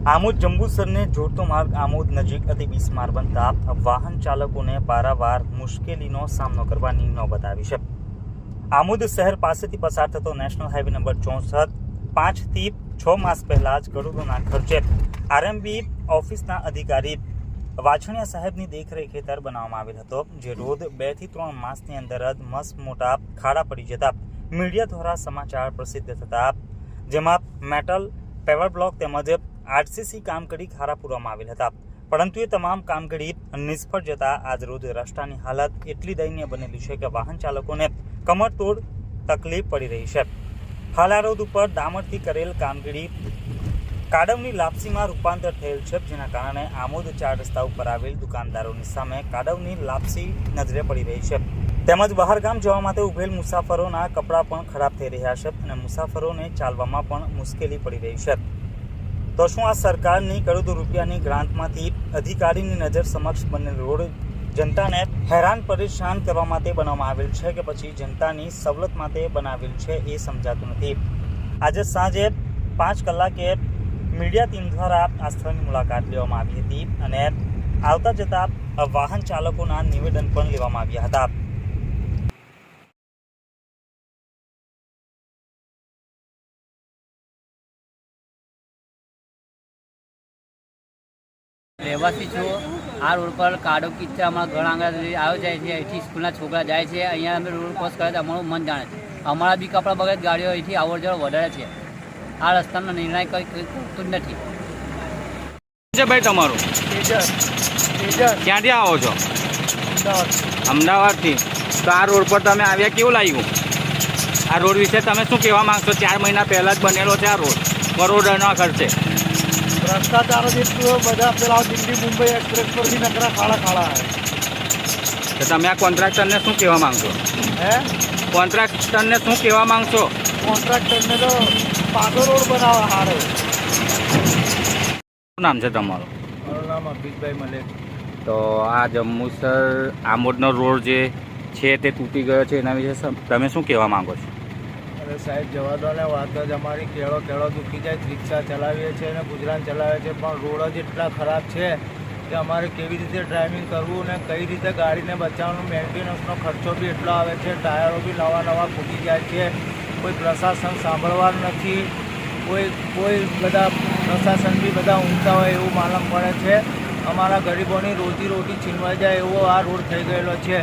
આમોદ જંબુસરને જોડતો માર્ગ આમોદ નજીક અતિ બિસ્માર બનતા વાહન ચાલકોને પારાવાર મુશ્કેલીનો સામનો કરવાની નોબત આવી છે. આમોદ શહેર પાસેથી પસાર થતો નેશનલ હાઈવે નંબર ચોસઠ પાંચથી છ માસ પહેલા જ કરોડોના ખર્ચે આરએમબી ઓફિસના અધિકારી વાછણિયા સાહેબની દેખરેખ હેઠળ બનાવવામાં આવેલ હતો, જે રોડ બેથી ત્રણ માસની અંદર જ મસ્ત મોટા ખાડા પડી જતા મીડિયા દ્વારા સમાચાર પ્રસિદ્ધ થતા, જેમાં મેટલ પેવર બ્લોક તેમજ આરસીસી કામગીરી ખાડા પૂરવામાં આવેલ હતા. પરંતુ એ તમામ કામગીરી નિષ્ફળ જતા આજ રોજ રસ્તાની હાલત એટલી દયનીય બનેલી છે કે વાહન ચાલકોને કમરતોડ તકલીફ પડી રહી છે. હાલ આ રોડ ઉપર ડામરથી કરેલ કામગીરી કાડવની લાપસીમાં રૂપાંતર થયેલ છે, જેના કારણે આમોદ ચાર રસ્તા ઉપર આવેલ દુકાનદારોની સામે કાડવની લાપસી નજરે પડી રહી છે. તેમજ બહારગામ જવા માટે ઉભેલ મુસાફરોના કપડાં પણ ખરાબ થઈ રહ્યા છે અને મુસાફરોને ચાલવામાં પણ મુશ્કેલી પડી રહી છે. તો શું આ સરકારની કરોડો રૂપિયાની ગ્રાન્ટમાંથી અધિકારીની નજર સમક્ષ બનેલ રોડ જનતાને હેરાન પરેશાન કરવા માટે બનાવવામાં આવેલ છે કે પછી જનતાની સવલત માટે બનાવેલ છે એ સમજાતું નથી. આજે સાંજે પાંચ કલાકે મીડિયા ટીમ દ્વારા આ સ્થળની મુલાકાત લેવામાં આવી હતી અને આવતા જતા વાહન ચાલકોના નિવેદન પણ લેવામાં આવ્યા હતા. રહેવાસી છું આ રોડ પર કાડો કિચ્ચા અમારા ઘણા આંગણા આવ્યો જાય છે અહીંથી સ્કૂલના છોકરા જાય છે અહીંયા અમે રોડ ક્રોસ કરે તો અમારું મન જાણે છે. અમારા બી કપડા બગડ ગાડીઓ અહીંથી આવર જવર વધારે છે. આ રસ્તાનો નિર્ણય કંઈ કંઈ કરતું જ નથી. છે ભાઈ તમારું? ક્યાંથી આવો છો? અમદાવાદથી. તો આ રોડ પર તમે આવ્યા કેવું લાગ્યું? આ રોડ વિશે તમે શું કહેવા માંગશો? ચાર મહિના પહેલાં જ બનેલો છે આ રોડ. કરોડોના ખર્ચે. ભ્રષ્ટાચાર જેટલો બધા પેલા દિલ્હી મુંબઈ એક્સપ્રેસ પર બી નકરા ખાડા ખાડા તો તમે આ કોન્ટ્રાક્ટરને શું કહેવા માંગશો? હે? કોન્ટ્રાક્ટરને શું કહેવા માંગશો? કોન્ટ્રાક્ટરને તો પાકો રોડ બનાવવા હારો. શું નામ છે તમારું? મારું નામ અભિષભાઈ મલેક. તો આ જંબુસર આમોદનો રોડ જે છે તે તૂટી ગયો છે એના વિશે તમે શું કહેવા માંગો છો? અરે સાહેબ જવા દો ને વાત જ અમારી કેળો કેળો દુખી જાય, રિક્ષા ચલાવીએ છીએ અને ગુજરાન ચલાવે છે, પણ રોડ જ એટલા ખરાબ છે કે અમારે કેવી રીતે ડ્રાઇવિંગ કરવું ને કઈ રીતે ગાડીને બચાવવાનું મેન્ટેનન્સનો ખર્ચો બી એટલો આવે છે, ટાયરો બી નવા નવા ફૂટી જાય છે, કોઈ પ્રશાસન સાંભળવાનું નથી, કોઈ કોઈ બધા પ્રશાસન બી બધા ઊંઘતા હોય એવું માલમ પડે છે, અમારા ગરીબોની રોજી રોટી છીનવાઈ જાય એવો આ રોડ થઈ ગયેલો છે.